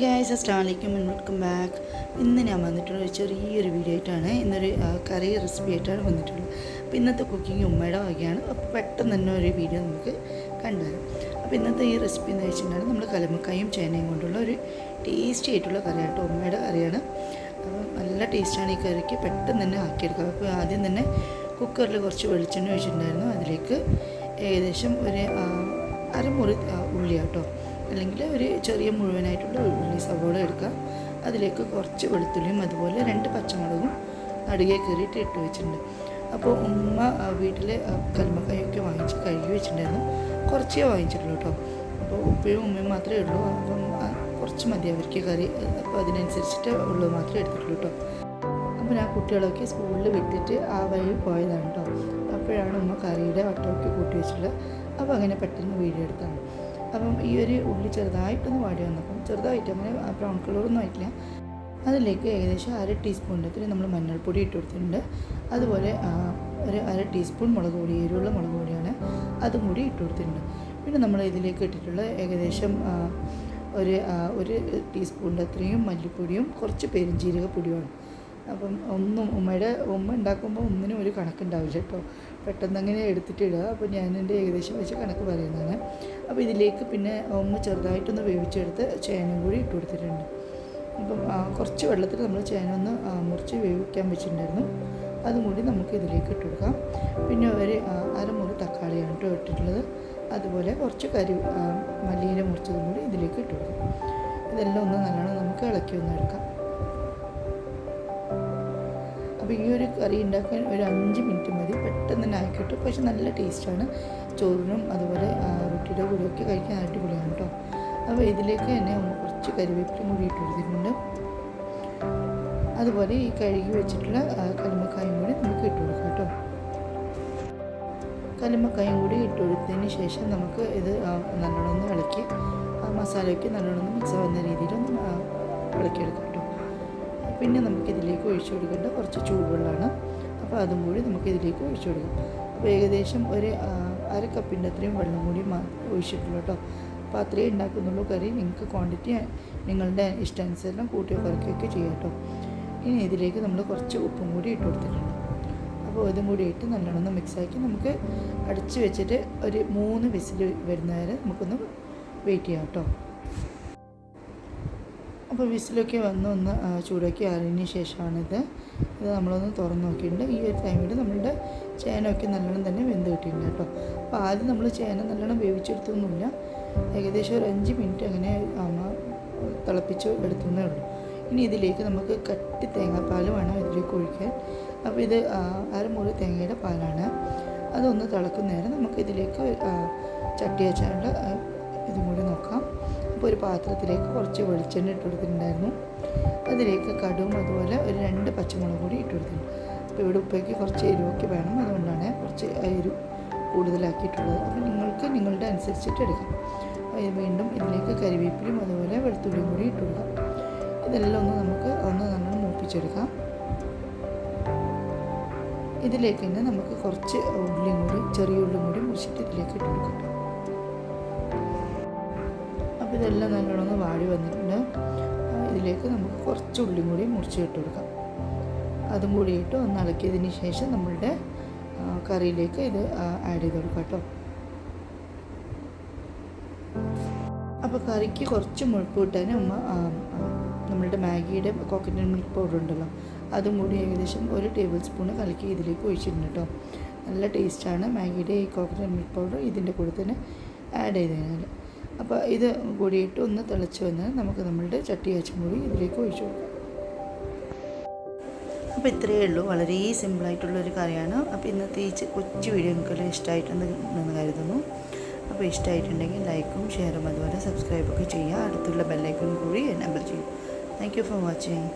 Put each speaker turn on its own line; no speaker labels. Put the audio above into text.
Hi guys and welcome back. ഇന്ന് ഞാൻ വന്നിട്ടുള്ള ചെറിയൊരു വീഡിയോ ആയിട്ടാണ് ഇന്നൊരു കറി റെസിപ്പി ആയിട്ടാണ് വന്നിട്ടുള്ളത്. അപ്പോൾ ഇന്നത്തെ കുക്കിംഗ് ഉമ്മയുടെ വകയാണ്. അപ്പോൾ പെട്ടെന്ന് തന്നെ ഒരു വീഡിയോ നമുക്ക് കണ്ടുതരാം അപ്പോൾ ഇന്നത്തെ ഈ റെസിപ്പി എന്ന് വെച്ചിട്ടുണ്ടെങ്കിൽ നമ്മൾ കലമക്കായും ചേനയും കൊണ്ടുള്ള ഒരു ടേസ്റ്റി ആയിട്ടുള്ള കറിയാട്ടോ ഉമ്മയുടെ കറിയാണ്. അപ്പോൾ നല്ല ടേസ്റ്റാണ് ഈ കറിക്ക്. പെട്ടെന്ന് തന്നെ ആക്കിയെടുക്കുക അപ്പോൾ ആദ്യം തന്നെ കുക്കറിൽ കുറച്ച് വെളിച്ചെണ്ണ ഒഴിച്ചിട്ടുണ്ടായിരുന്നു. അതിലേക്ക് ഏകദേശം ഒരു അരമുറി ഉള്ളിയാട്ടോ. അല്ലെങ്കിൽ ഒരു ചെറിയ മുഴുവനായിട്ടുള്ള ഉള്ളി സവോള എടുക്കുക. അതിലേക്ക് കുറച്ച് വെളുത്തുള്ളിയും അതുപോലെ രണ്ട് പച്ചമുളകും നടുകെ കയറിയിട്ട് ഇട്ട് വെച്ചിട്ടുണ്ട്. അപ്പോൾ ഉമ്മ വീട്ടിൽ കൽമക്കായൊക്കെ വാങ്ങിച്ച് കഴുകി വെച്ചിട്ടുണ്ടായിരുന്നു. കുറച്ചേ വാങ്ങിച്ചിട്ടുള്ളൂ കേട്ടോ. അപ്പോൾ ഉപ്പയും ഉമ്മയും മാത്രമേ ഉള്ളൂ. അപ്പം കുറച്ച് മതി അവർക്ക് കറി. അപ്പോൾ അതിനനുസരിച്ചിട്ട് ഉള്ളത് മാത്രമേ എടുത്തിട്ടുള്ളൂ കേട്ടോ. അപ്പോൾ ഞാൻ കുട്ടികളൊക്കെ സ്കൂളിൽ വിട്ടിട്ട് ആ വഴി പോയതാണ് കേട്ടോ. അപ്പോഴാണ് ഉമ്മ കറിയുടെ വട്ടമൊക്കെ കൂട്ടി വെച്ചിട്ടുള്ളത്. അപ്പോൾ അങ്ങനെ പെട്ടെന്ന് വീഡിയോ അപ്പം ഈ ഒരു ഉള്ളി ചെറുതായിട്ടൊന്ന് വാടി വന്നപ്പം ചെറുതായിട്ട് അങ്ങനെ ബ്രൗൺ കളറൊന്നും ആയിട്ടില്ല. അതിലേക്ക് ഏകദേശം അര ടീസ്പൂണിന്റെ നമ്മൾ മഞ്ഞൾപ്പൊടി ഇട്ട് കൊടുത്തിട്ടുണ്ട്. അതുപോലെ ഒരു അര ടീസ്പൂൺ മുളക് പൊടി എരിവുള്ള മുളക് പൊടിയാണ് അതും കൂടി ഇട്ട് കൊടുത്തിട്ടുണ്ട്. പിന്നെ നമ്മൾ ഇതിലേക്ക് ഇട്ടിട്ടുള്ള ഏകദേശം ഒരു ഒരു ടീസ്പൂണിന്റെ അത്രയും മല്ലിപ്പൊടിയും കുറച്ച് പെരുംജീരക പൊടിയുമാണ് അപ്പം ഒന്നും ഉമ്മയുടെ ഉമ്മ ഉണ്ടാക്കുമ്പോൾ ഒന്നിനും ഒരു കണക്കുണ്ടാവില്ല കേട്ടോ. പെട്ടെന്ന് അങ്ങനെ എടുത്തിട്ട് ഇടുക അപ്പോൾ ഞാൻ എന്റെ ഏകദേശം വെച്ച് കണക്ക് പറയുന്നതാണ്. അപ്പോൾ ഇതിലേക്ക് പിന്നെ ഒന്ന് ചെറുതായിട്ടൊന്ന് വേവിച്ചെടുത്ത് ചേനയും കൂടി ഇട്ട് കൊടുത്തിട്ടുണ്ട്. അപ്പം കുറച്ച് വെള്ളത്തിൽ നമ്മൾ ചേന ഒന്ന് മുറിച്ച് വേവിക്കാൻ വെച്ചിട്ടുണ്ടായിരുന്നു. അതും കൂടി നമുക്ക് ഇതിലേക്ക് ഇട്ട് കൊടുക്കാം. പിന്നെ ഒരു അരമുറി തക്കാളിയാണ് കേട്ടോ ഇട്ടിട്ടുള്ളത്. അതുപോലെ കുറച്ച് കരി മല്ലിയില മുറിച്ചതും കൂടി ഇതിലേക്ക് ഇട്ട് കൊടുക്കാം. ഇതെല്ലാം ഒന്ന് നല്ലോണം നമുക്ക് ഇളക്കി ഒന്ന് എടുക്കാം. അപ്പോൾ ഈ ഒരു കറി ഉണ്ടാക്കാൻ ഒരു അഞ്ച് മിനിറ്റ് മതി. പെട്ടെന്ന് തന്നെ ആക്കിയിട്ട് പക്ഷെ നല്ല ടേസ്റ്റാണ് ചോറിനും അതുപോലെ റൊട്ടിയുടെ കൂടെയൊക്കെ കഴിക്കാൻ അടിപൊളിയാണ് കേട്ടോ അപ്പോൾ ഇതിലേക്ക് തന്നെ കുറച്ച് കരിവേപ്പിലും കൂടി ഇട്ട് കൊടുത്തിട്ടുണ്ട്. അതുപോലെ ഈ കഴുകി വെച്ചിട്ടുള്ള കലമക്കായും കൂടി നമുക്ക് ഇട്ട് കൊടുക്കാം കേട്ടോ കലമക്കായും കൂടി ഇട്ട് കൊടുത്തതിന് ശേഷം നമുക്ക് ഇത് നല്ലോണം ഒന്ന് ഇളക്കി മസാലയൊക്കെ നല്ലോണം മിക്സ് ആവുന്ന രീതിയിലൊന്ന് ഇളക്കിയെടുക്കാം. പിന്നെ നമുക്കിതിലേക്ക് ഒഴിച്ചു കൊടുക്കേണ്ട കുറച്ച് ചൂടുവെള്ളമാണ്. അപ്പോൾ അതും കൂടി നമുക്കിതിലേക്ക് ഒഴിച്ചു കൊടുക്കാം. അപ്പോൾ ഏകദേശം ഒരു അര കപ്പിന്റെ അത്രയും വെള്ളം കൂടി ഒഴിച്ചിട്ടുള്ളൂ കേട്ടോ. അപ്പോൾ അത്രയും ഉണ്ടാക്കുന്നുള്ളൂ കറി. നിങ്ങൾക്ക് ക്വാണ്ടിറ്റി നിങ്ങളുടെ ഇഷ്ടാനുസരണം കൂട്ടിയോ കുറയ്ക്കുകയൊക്കെ ചെയ്യാം കേട്ടോ. ഇനി ഇതിലേക്ക് നമ്മൾ കുറച്ച് ഉപ്പും കൂടി ഇട്ട് കൊടുത്തിട്ടുണ്ട്. അപ്പോൾ ഇതും കൂടി ഇട്ട് നല്ലോണം മിക്സാക്കി നമുക്ക് അടച്ച് വെച്ചിട്ട് ഒരു മൂന്ന് വിസിൽ വരുന്നവരെ നമുക്കൊന്ന് വെയിറ്റ് ചെയ്യാം കേട്ടോ. അപ്പോൾ വിസിലൊക്കെ വന്ന് ഒന്ന് ചൂടാക്കി ആറിയതിന് ശേഷമാണിത്. ഇത് നമ്മളൊന്ന് തുറന്ന് നോക്കിയിട്ടുണ്ട്. ഈ ഒരു ടൈമിൽ നമ്മളുടെ ചേനയൊക്കെ നല്ലോണം തന്നെ വെന്ത് കിട്ടിയിട്ടുണ്ട് കേട്ടോ. അപ്പോൾ ആദ്യം നമ്മൾ ചേന നല്ലോണം വേവിച്ചെടുത്തൊന്നുമില്ല. ഏകദേശം ഒരു അഞ്ച് മിനിറ്റ് അങ്ങനെ തിളപ്പിച്ച് എടുത്തുന്നേ ഉള്ളൂ. ഇനി ഇതിലേക്ക് നമുക്ക് കട്ടി തേങ്ങാപ്പാൽ വേണം ഇതിലേക്ക് ഒഴിക്കാൻ. അപ്പോൾ ഇത് അരമുറി തേങ്ങയുടെ പാലാണ്. അതൊന്ന് തിളക്കുന്നേരം നമുക്ക് ഇതിലേക്ക് ആ, ചട്ടി വെച്ചാണ്ട് ആ, ഇതും കൂടി നോക്കാം. അപ്പോൾ ഒരു പാത്രത്തിലേക്ക് കുറച്ച് വെളിച്ചെണ്ണ ഇട്ട് കൊടുത്തിട്ടുണ്ടായിരുന്നു. അതിലേക്ക് കടുവും അതുപോലെ ഒരു രണ്ട് പച്ചമുളക് കൂടി ഇട്ട് കൊടുത്തിട്ടുണ്ട് അപ്പോൾ ഇവിടെ ഉപ്പയ്ക്ക് കുറച്ച് എരിവൊക്കെ വേണം. അതുകൊണ്ടാണ് കുറച്ച് എരിവ് കൂടുതലാക്കിയിട്ടുള്ളത്. അപ്പോൾ നിങ്ങൾക്ക് നിങ്ങളുടെ അനുസരിച്ചിട്ട് എടുക്കാം. വീണ്ടും ഇതിലേക്ക് കരിവേപ്പിലും അതുപോലെ വെളുത്തുള്ളിയും കൂടി ഇട്ട് കൊടുക്കാം. ഇതെല്ലാം ഒന്ന് നമുക്ക് ഒന്ന് നല്ലോണം മൂപ്പിച്ചെടുക്കാം. ഇതിലേക്ക് തന്നെ നമുക്ക് കുറച്ച് ഉള്ളിയും കൂടി ചെറിയ ഉള്ളിയും കൂടി മുറിച്ചിട്ട് ഇതിലേക്ക് ഇട്ട് കൊടുക്കാം ഇതെല്ലാം നല്ലോണം വാടി വന്നിട്ടുണ്ട്. ഇതിലേക്ക് നമുക്ക് കുറച്ച് ഉള്ളിയും കൂടി മുറിച്ച് ഇട്ട് കൊടുക്കാം. അതും കൂടി ഇട്ട് ഒന്ന് ഇളക്കിയതിന് ശേഷം നമ്മളുടെ കറിയിലേക്ക് ഇത് ആഡ് ചെയ്ത് കൊടുക്കാം കേട്ടോ. അപ്പോൾ കറിക്ക് കുറച്ച് മുഴുപ്പ് കിട്ടാൻ ഉമ്മ നമ്മളുടെ മാഗിയുടെ കോക്കനട്ട് മിൽക്ക് പൗഡർ ഉണ്ടല്ലോ അതും കൂടി ഏകദേശം ഒരു ടേബിൾ സ്പൂൺ കലക്കി ഇതിലേക്ക് ഒഴിച്ചിട്ടുണ്ട് കേട്ടോ. നല്ല ടേസ്റ്റാണ് മാഗിയുടെ ഈ കോക്കനട്ട് മിൽക്ക് പൗഡർ ഇതിന്റെ കൂടെ തന്നെ ആഡ് ചെയ്ത് കഴിഞ്ഞാൽ അപ്പോൾ ഇത് കൂടിയിട്ട് ഒന്ന് തിളച്ച് വന്നാൽ നമുക്ക് നമ്മളുടെ ചട്ടി അച്ചും കൂടി ഇതിലേക്ക് ഒഴിച്ചു കൊടുക്കാം. അപ്പോൾ ഇത്രയേ ഉള്ളൂ. വളരെ സിമ്പിളായിട്ടുള്ളൊരു കറിയാണ്. അപ്പോൾ ഇന്നത്തെ ഈ കൊച്ചു വീഡിയോ നിങ്ങൾക്ക് ഇഷ്ടമായിട്ടുണ്ടെന്ന് കരുതുന്നു. അപ്പോൾ ഇഷ്ടമായിട്ടുണ്ടെങ്കിൽ ലൈക്കും ഷെയറും അതുപോലെ സബ്സ്ക്രൈബൊക്കെ ചെയ്യുക. അടുത്തുള്ള ബെല്ലൈക്കൺ കൂടി എനബിൾ ചെയ്യും. Thank you for watching